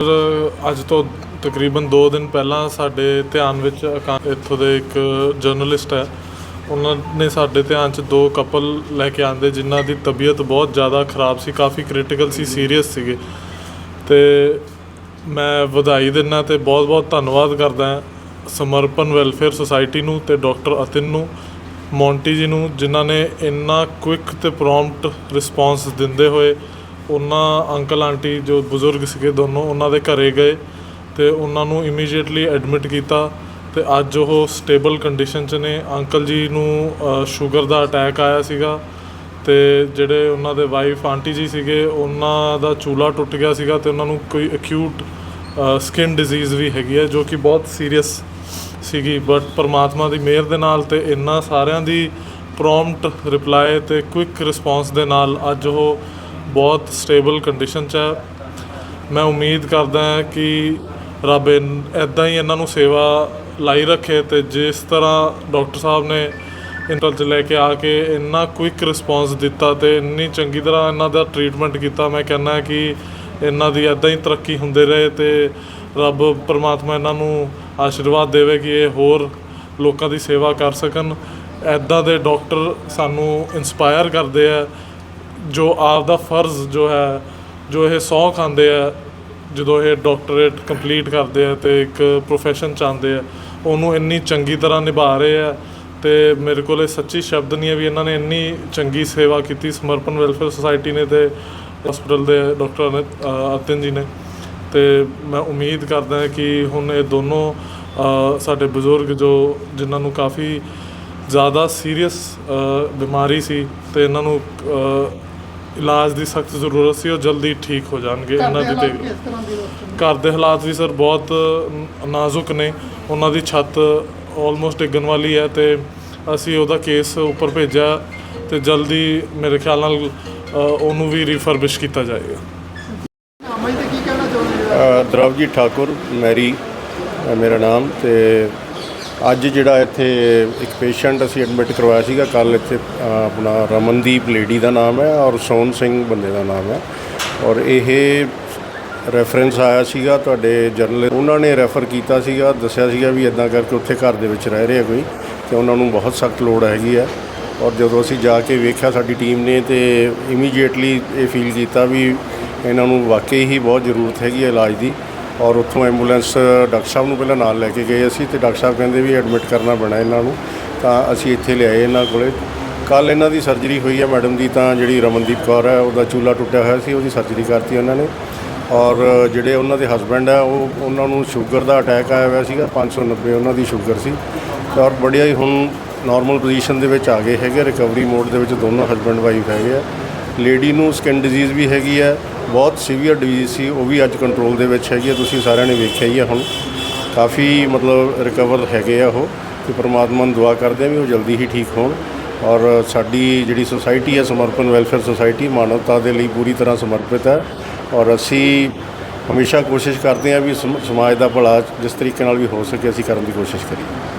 Sir, ਅੱਜ ਤੋਂ ਤਕਰੀਬਨ 2 ਦਿਨ ਪਹਿਲਾਂ ਸਾਡੇ ਧਿਆਨ ਵਿੱਚ ਅਕਾ- ਇੱਥੋਂ ਦੇ ਇੱਕ ਜਰਨਲਿਸਟ ਹੈ। ਉਹਨਾਂ ਨੇ ਸਾਡੇ ਧਿਆਨ 'ਚ ਦੋ ਕਪਲ ਲੈ ਕੇ ਆਂਦੇ ਜਿਨ੍ਹਾਂ ਦੀ ਤਬੀਅਤ ਬਹੁਤ ਜ਼ਿਆਦਾ ਖਰਾਬ ਸੀ ਕਾਫੀ ਕ੍ਰਿਟੀਕਲ ਸੀ ਸੀਰੀਅਸ ਸੀਗੇ। ਤੇ ਮੈਂ ਵਧਾਈ ਦਿੰਦਾ ਤੇ ਬਹੁਤ-ਬਹੁਤ ਧੰਨਵਾਦ ਕਰਦਾ ਸਮਰਪਣ ਵੈਲਫੇਅਰ ਸੁਸਾਇਟੀ ਨੂੰ ਤੇ ਡਾਕਟਰ ਅਤਿਨ ਨੂੰ ਮੌਂਟੀ ਜੀ ਨੂੰ ਜਿਨ੍ਹਾਂ ਨੇ ਇੰਨਾ ਕੁਇਕ ਤੇ ਪ੍ਰੌਮਪਟ ਰਿਸਪਾਂਸ ਦਿੰਦੇ ਹੋਏ ਉਹਨਾਂ ਅੰਕਲ, ਆਂਟੀ ਜੋ ਬਜ਼ੁਰਗ ਸੀਗੇ ਦੋਨੋਂ, ਉਹਨਾਂ ਦੇ ਘਰੇ ਗਏ ਤੇ ਉਹਨਾਂ ਨੂੰ ਇਮੀਡੀਏਟਲੀ ਐਡਮਿਟ ਕੀਤਾ ਤੇ ਅੱਜ ਉਹ ਸਟੇਬਲ ਕੰਡੀਸ਼ਨ 'ਚ ਨੇ। ਅੰਕਲ ਜੀ ਨੂੰ ਸ਼ੂਗਰ ਦਾ ਅਟੈਕ ਆਇਆ ਸੀਗਾ ਤੇ ਜਿਹੜੇ ਉਹਨਾਂ ਦੇ ਵਾਈਫ ਆਂਟੀ ਜੀ ਸੀਗੇ, ਉਹਨਾਂ ਦਾ ਚੂਲਾ ਟੁੱਟ ਗਿਆ ਸੀਗਾ ਤੇ ਉਹਨਾਂ ਨੂੰ ਕੋਈ ਅਕਿਊਟ ਸਕਿਨ ਡਿਜ਼ੀਜ਼ ਵੀ ਹੈਗੀ ਹੈ, ਜੋ ਕਿ ਬਹੁਤ ਸੀਰੀਅਸ ਸੀਗੀ। ਬਟ ਪਰਮਾਤਮਾ ਦੀ ਮਿਹਰ ਦੇ ਨਾਲ ਤੇ ਇੰਨਾ ਸਾਰਿਆਂ ਦੀ ਪ੍ਰੌਮਪਟ ਰਿਪਲਾਈ ਤੇ ਕੁਇਕ ਰਿਸਪਾਂਸ ਦੇ ਨਾਲ ਅੱਜ ਉਹ ਬਹੁਤ ਸਟੇਬਲ ਕੰਡੀਸ਼ਨ 'ਚ ਹੈ ਮੈਂ ਉਮੀਦ ਕਰਦਾ ਹਾਂ ਕਿ ਰੱਬ ਇਦਾਂ ਹੀ ਇਹਨਾਂ ਨੂੰ ਸੇਵਾ ਲਾਈ ਰੱਖੇ ਤੇ ਜਿਸ ਤਰ੍ਹਾਂ ਡਾਕਟਰ ਸਾਹਿਬ ਨੇ ਇੰਟਰ 'ਚ ਲੈ ਕੇ ਆ ਕੇ ਇੰਨਾ ਕੁਇਕ ਰਿਸਪਾਂਸ ਦਿੱਤਾ ਤੇ ਇੰਨੀ ਚੰਗੀ ਤਰ੍ਹਾਂ ਇਹਨਾਂ ਦਾ ਟ੍ਰੀਟਮੈਂਟ ਕੀਤਾ, ਮੈਂ ਕਹਿੰਦਾ ਕਿ ਇਹਨਾਂ ਦੀ ਇਦਾਂ ਹੀ ਤਰੱਕੀ ਹੁੰਦੇ ਰਹੇ ਤੇ ਰੱਬ ਪਰਮਾਤਮਾ ਇਹਨਾਂ ਨੂੰ ਆਸ਼ੀਰਵਾਦ ਦੇਵੇ ਕਿ ਇਹ ਹੋਰ ਲੋਕਾਂ ਦੀ ਸੇਵਾ ਕਰ ਸਕਣ। ਐਦਾਂ ਦੇ ਡਾਕਟਰ ਸਾਨੂੰ ਇਨਸਪਾਇਰ ਕਰਦੇ ਆ ਜੋ ਆਪ ਦਾ ਫਰਜ਼ ਜੋ ਹੈ ਜੋ ਇਹ ਸੌ ਖਾਂਦੇ ਆ ਜਦੋਂ ਇਹ ਡਾਕਟਰੇਟ ਕੰਪਲੀਟ ਕਰਦੇ ਆ ਤੇ ਇੱਕ ਪ੍ਰੋਫੈਸ਼ਨ ਚਾਹੁੰਦੇ ਆ ਉਹਨੂੰ ਇੰਨੀ ਚੰਗੀ ਤਰ੍ਹਾਂ ਨਿਭਾ ਰਹੇ ਆ ਤੇ ਮੇਰੇ ਕੋਲ ਇਹ ਸੱਚੀ ਸ਼ਬਦ ਨਹੀਂ ਹੈ ਵੀ ਇਹਨਾਂ ਨੇ ਇੰਨੀ ਚੰਗੀ ਸੇਵਾ ਕੀਤੀ ਸਮਰਪਣ ਵੈਲਫੇਅਰ ਸੁਸਾਇਟੀ ਨੇ ਤੇ ਹਸਪੀਟਲ ਦੇ ਡਾਕਟਰ ਨੇ ਅ, ਅਤਿਨ ਜੀ ਨੇ। ਤੇ ਮੈਂ ਉਮੀਦ ਕਰਦਾ ਕਿ ਹੁਣ ਇਹ ਦੋਨੋਂ ਸਾਡੇ ਬਜ਼ੁਰਗ ਜੋ ਜਿਨ੍ਹਾਂ ਨੂੰ ਕਾਫੀ ਜ਼ਿਆਦਾ ਸੀਰੀਅਸ ਬਿਮਾਰੀ ਸੀ ਤੇ ਇਹਨਾਂ ਨੂੰ ਇਲਾਜ ਦੀ ਸਖਤ ਜ਼ਰੂਰਤ ਸੀ ਉਹ ਜਲਦੀ ਠੀਕ ਹੋ ਜਾਣਗੇ। ਇਹਨਾਂ ਦੀ ਤੇ ਕਿਸ ਤਰ੍ਹਾਂ ਦੀ ਰੋਸ਼ਨੀ ਘਰ ਦੇ ਹਾਲਾਤ ਵੀ ਸਰ ਬਹੁਤ ਨਾਜ਼ੁਕ ਨੇ। ਉਹਨਾਂ ਦੀ ਛੱਤ ਆਲਮੋਸਟ ਡਿੱਗਣ ਵਾਲੀ ਹੈ ਤੇ ਅਸੀਂ ਉਹਦਾ ਕੇਸ ਉੱਪਰ ਭੇਜਿਆ ਤੇ ਜਲਦੀ ਮੇਰੇ ਖਿਆਲ ਨਾਲ ਉਹਨੂੰ ਵੀ ਰਿਫਰਬਿਸ਼ ਕੀਤਾ ਜਾਏਗਾ। ਨਾਮ ਹੈ ਤੇ ਕੀ ਕਹਿਣਾ ਚਾਹੁੰਦੇ ਹੋ? ਅ, ਦਰਵਜੀਤ ਠਾਕੁਰ ਮੈਰੀ ਮੇਰਾ ਨਾਮ ਤੇ ਅੱਜ ਜਿਹੜਾ ਇੱਥੇ ਇੱਕ ਪੇਸ਼ੈਂਟ ਅਸੀਂ ਐਡਮਿਟ ਕਰਵਾਇਆ ਸੀਗਾ ਕੱਲ ਇੱਥੇ ਆਪਣਾ ਰਮਨਦੀਪ ਲੇਡੀ ਦਾ ਨਾਮ ਹੈ ਔਰ ਸੋਨ ਸਿੰਘ ਬੰਦੇ ਦਾ ਨਾਮ ਹੈ। ਔਰ ਇਹ ਰੈਫਰੈਂਸ ਆਇਆ ਸੀਗਾ ਤੁਹਾਡੇ ਜਰਨਲ ਉਹਨਾਂ ਨੇ ਰੈਫਰ ਕੀਤਾ ਸੀਗਾ, ਦੱਸਿਆ ਸੀਗਾ ਵੀ ਇਦਾਂ ਕਰਕੇ ਉੱਥੇ ਘਰ ਦੇ ਵਿੱਚ ਰਹਿ ਰਿਹਾ ਕੋਈ ਤੇ ਉਹਨਾਂ ਨੂੰ ਬਹੁਤ ਸਖਤ ਲੋੜ ਹੈਗੀ ਹੈ। ਔਰ ਜਦੋਂ ਅਸੀਂ ਜਾ ਕੇ ਵੇਖਿਆ ਸਾਡੀ ਟੀਮ ਨੇ ਤੇ ਇਮੀਡੀਏਟਲੀ ਇਹ ਫੀਲ ਕੀਤਾ ਵੀ ਇਹਨਾਂ ਨੂੰ ਵਾਕਈ ਹੀ ਬਹੁਤ ਜ਼ਰੂਰਤ ਹੈਗੀ ਇਲਾਜ ਦੀ। ਔਰ ਉੱਥੋਂ ਐਂਬੂਲੈਂਸ ਡਾਕਟਰ ਸਾਹਿਬ ਨੂੰ ਪਹਿਲਾਂ ਨਾਲ ਲੈ ਕੇ ਗਏ ਅਸੀਂ ਤੇ ਡਾਕਟਰ ਸਾਹਿਬ ਕਹਿੰਦੇ ਵੀ ਐਡਮਿਟ ਕਰਨਾ ਪੈਣਾ ਇਹਨਾਂ ਨੂੰ, ਤਾਂ ਅਸੀਂ ਇੱਥੇ ਲਿਆਏ ਇਹਨਾਂ ਕੋਲੇ। ਕੱਲ ਇਹਨਾਂ ਦੀ ਸਰਜਰੀ ਹੋਈ ਹੈ ਮੈਡਮ ਦੀ, ਤਾਂ ਜਿਹੜੀ ਰਮਨਦੀਪ ਕੌਰ ਹੈ, ਉਹਦਾ ਚੂਲਾ ਟੁੱਟਿਆ ਹੋਇਆ ਸੀ, ਉਹਦੀ ਸਰਜਰੀ ਕਰਤੀ ਉਹਨਾਂ ਨੇ। ਔਰ ਜਿਹੜੇ ਉਹਨਾਂ ਦੇ ਹਸਬੰਡ ਹੈ, ਉਹ ਉਹਨਾਂ ਨੂੰ ਸ਼ੂਗਰ ਦਾ ਅਟੈਕ ਆਇਆ ਹੋਇਆ ਸੀਗਾ 590 ਉਹਨਾਂ ਦੀ ਸ਼ੂਗਰ ਸੀ। ਤੇ ਔਰ ਬੜੀਆ ਹੀ ਹੁਣ ਨਾਰਮਲ ਪੋਜੀਸ਼ਨ ਦੇ ਵਿੱਚ ਆ ਗਏ ਹੈਗੇ ਰਿਕਵਰੀ ਮੋਡ ਦੇ ਵਿੱਚ ਦੋਨੋਂ ਹਸਬੰਡ ਵਾਈਫ ਹੈਗੇ ਆ। ਲੇਡੀ ਨੂੰ ਸਕਿਨ ਡਿਜ਼ੀਜ਼ ਵੀ ਹੈਗੀ ਹੈ ਬਹੁਤ ਸੀਵੀਅਰ ਡਿਜ਼ੀਜ਼ ਸੀ, ਉਹ ਵੀ ਅੱਜ ਕੰਟਰੋਲ ਦੇ ਵਿੱਚ ਹੈਗੀ ਹੈ, ਤੁਸੀਂ ਸਾਰਿਆਂ ਨੇ ਵੇਖਿਆ ਹੀ ਆ ਹੁਣ। ਕਾਫੀ ਮਤਲਬ ਰਿਕਵਰ ਹੈਗੇ ਆ ਉਹ, ਤੇ ਪ੍ਰਮਾਤਮਾ ਨੂੰ ਦੁਆ ਕਰਦੇ ਆ ਵੀ ਉਹ ਜਲਦੀ ਹੀ ਠੀਕ ਹੋਣ ਔਰ ਸਾਡੀ ਜਿਹੜੀ ਸੁਸਾਇਟੀ ਹੈ, ਸਮਰਪਣ ਵੈਲਫੇਅਰ ਸੁਸਾਇਟੀ ਮਾਨਵਤਾ ਦੇ ਲਈ ਪੂਰੀ ਤਰ੍ਹਾਂ ਸਮਰਪਿਤ ਹੈ ਔਰ ਅਸੀਂ ਹਮੇਸ਼ਾ ਕੋਸ਼ਿਸ਼ ਕਰਦੇ ਹਾਂ ਵੀ ਸਮਾਜ ਦਾ ਭਲਾ ਜਿਸ ਤਰੀਕੇ ਨਾਲ ਵੀ ਹੋ ਸਕੇ, ਅਸੀਂ ਕਰਨ ਦੀ ਕੋਸ਼ਿਸ਼ ਕਰੀਏ।